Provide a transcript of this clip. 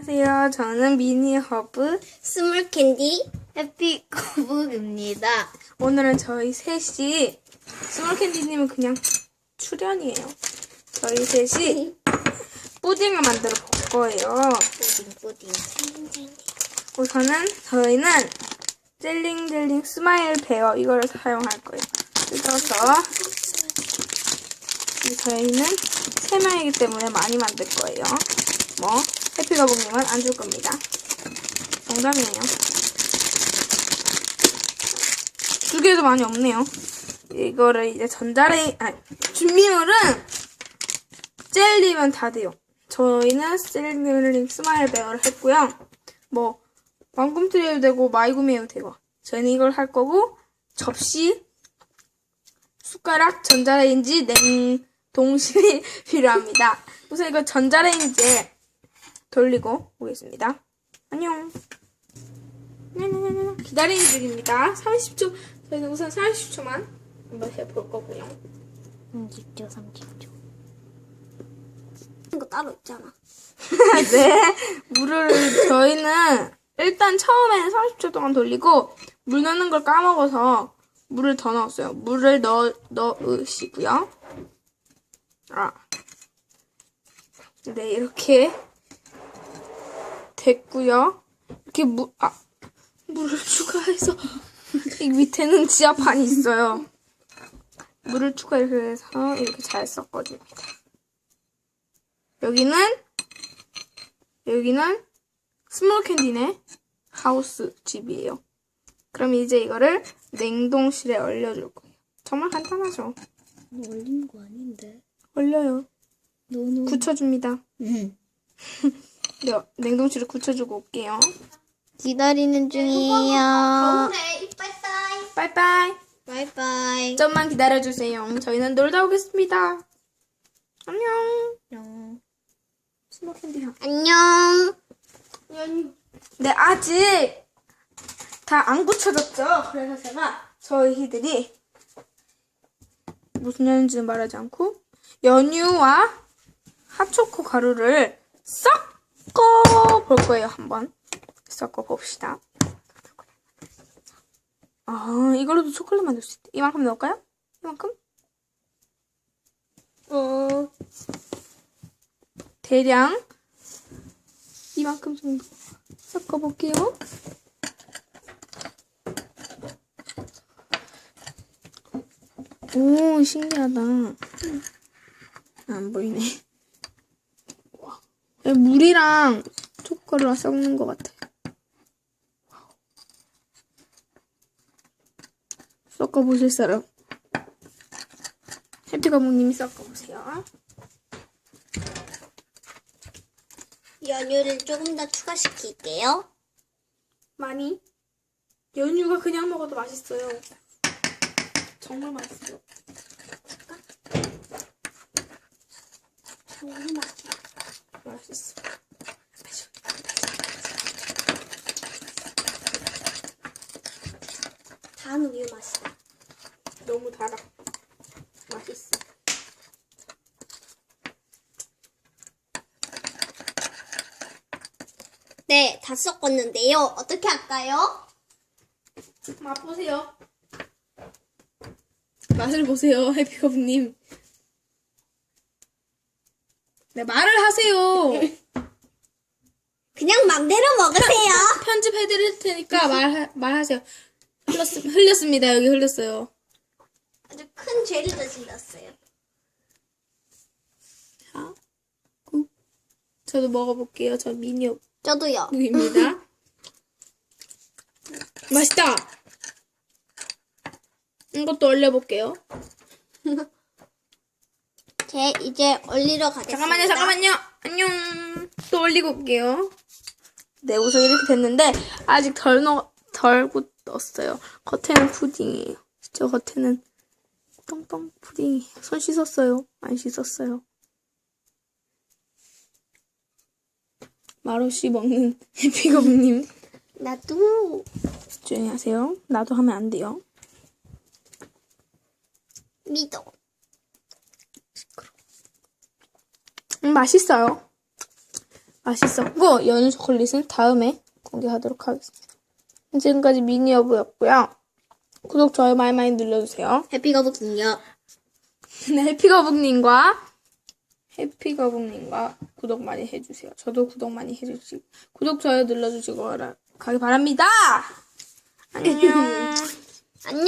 안녕하세요. 저는 미니 허브. 스몰 캔디 해피 거북입니다. 오늘은 저희 셋이 스몰캔디님은 그냥 출연이에요. 저희 셋이 푸딩을 만들어 볼 거예요. 푸딩 푸딩. 우선은 저희는 젤링젤링 스마일 베어 이거를 사용할 거예요. 뜯어서 이 저희는 세 명이기 때문에 많이 만들 거예요. 뭐 해피가복님은 안줄 겁니다. 농담이에요. 두 개도 많이 없네요. 이거를 이제 전자레인 아니 준비물은 젤리면 다 돼요. 저희는 젤링젤링 스마일 베어를 했고요. 뭐 왕꿈틀이도 되고 마이구미에도 되고 저희는 이걸 할 거고 접시 숟가락 전자레인지 냉동실이 필요합니다 우선 이거 전자레인지에 돌리고 오겠습니다 안녕 기다리는 중입니다 30초 저희는 우선 30초만 한번 해볼 거고요 30초 30초. 이거 따로 있잖아. 네 물을 저희는 일단 처음에는 30초 동안 돌리고 물 넣는 걸 까먹어서 물을 더 넣었어요. 물을 넣, 넣으시고요. 아. 네, 이렇게 됐고요. 이렇게 물, 아, 물을 추가해서 이 밑에는 지하판이 있어요. 물을 추가 이렇게 해서 이렇게 잘 섞어줍니다. 여기는 여기는 스몰 캔디네 하우스 집이에요. 그럼 이제 이거를 냉동실에 얼려줄 거예요. 정말 간단하죠? 너 올린 거 아닌데. 얼려요. 너는. 굳혀줍니다. 응. 네, 냉동실에 굳혀주고 올게요. 기다리는 중이에요. 빠이빠이. 빠이빠이. 빠이빠이. 좀만 기다려주세요. 저희는 놀다 오겠습니다. 안녕. 안녕. 스몰 캔디야. 안녕. 네, 아직 다 안 굳혀졌죠? 그래서 제가 저희들이 무슨 연인지는 말하지 않고 연유와 핫초코 가루를 섞어 볼 거예요, 한번. 섞어 봅시다. 아, 이걸로도 초콜릿 만들 수 있대. 이만큼 넣을까요? 이만큼? 어, 대량 이만큼 정도 섞어볼게요. 오, 신기하다. 안 보이네. 와. 물이랑 초코를 섞는 것 같아. 섞어보실 사람? 해피 가모님이 섞어보세요. 연유를 조금 더 추가시킬게요. 많이. 연유가 그냥 먹어도 맛있어요. 정말 맛있어요. 너무 맛있어. 맛있어. 단 우유 맛이다. 너무 달아. 맛있어. 네, 다 섞었는데요. 어떻게 할까요? 맛보세요. 맛을 보세요, 해피컵님. 네, 말을 하세요. 그냥 맘대로 먹으세요. 편집해드릴 테니까 말, 말하세요. 흘렸, 흘렸습니다. 여기 흘렸어요. 아주 큰 죄를 저질렀어요. 자, 꾹. 저도 먹어볼게요. 저 미니 저도요. 오입니다 맛있다. 이것도 얼려볼게요. 제 이제 얼리러 가겠습니다. 잠깐만요, 잠깐만요. 안녕. 또 올리고 올게요. 네, 우선 이렇게 됐는데 아직 덜 넣, 덜 굳었어요. 겉에는 푸딩이에요. 저 겉에는 뻥뻥 푸딩이에요. 손 씻었어요? 안 씻었어요? 말없이 먹는 해피거북님. 나도 조용히 하세요. 나도 하면 안 돼요. 믿어. 음, 맛있어요. 맛있었고 연유 초콜릿은 다음에 공개하도록 하겠습니다. 지금까지 미니어브였고요. 구독 좋아요 많이 많이 눌러주세요. 해피거북님요. 네, 해피거북님과 해피거북님과 구독 많이 해주세요. 저도 구독 많이 해주시고 구독 좋아요 눌러주시고 가기 바랍니다. 안녕. 안녕.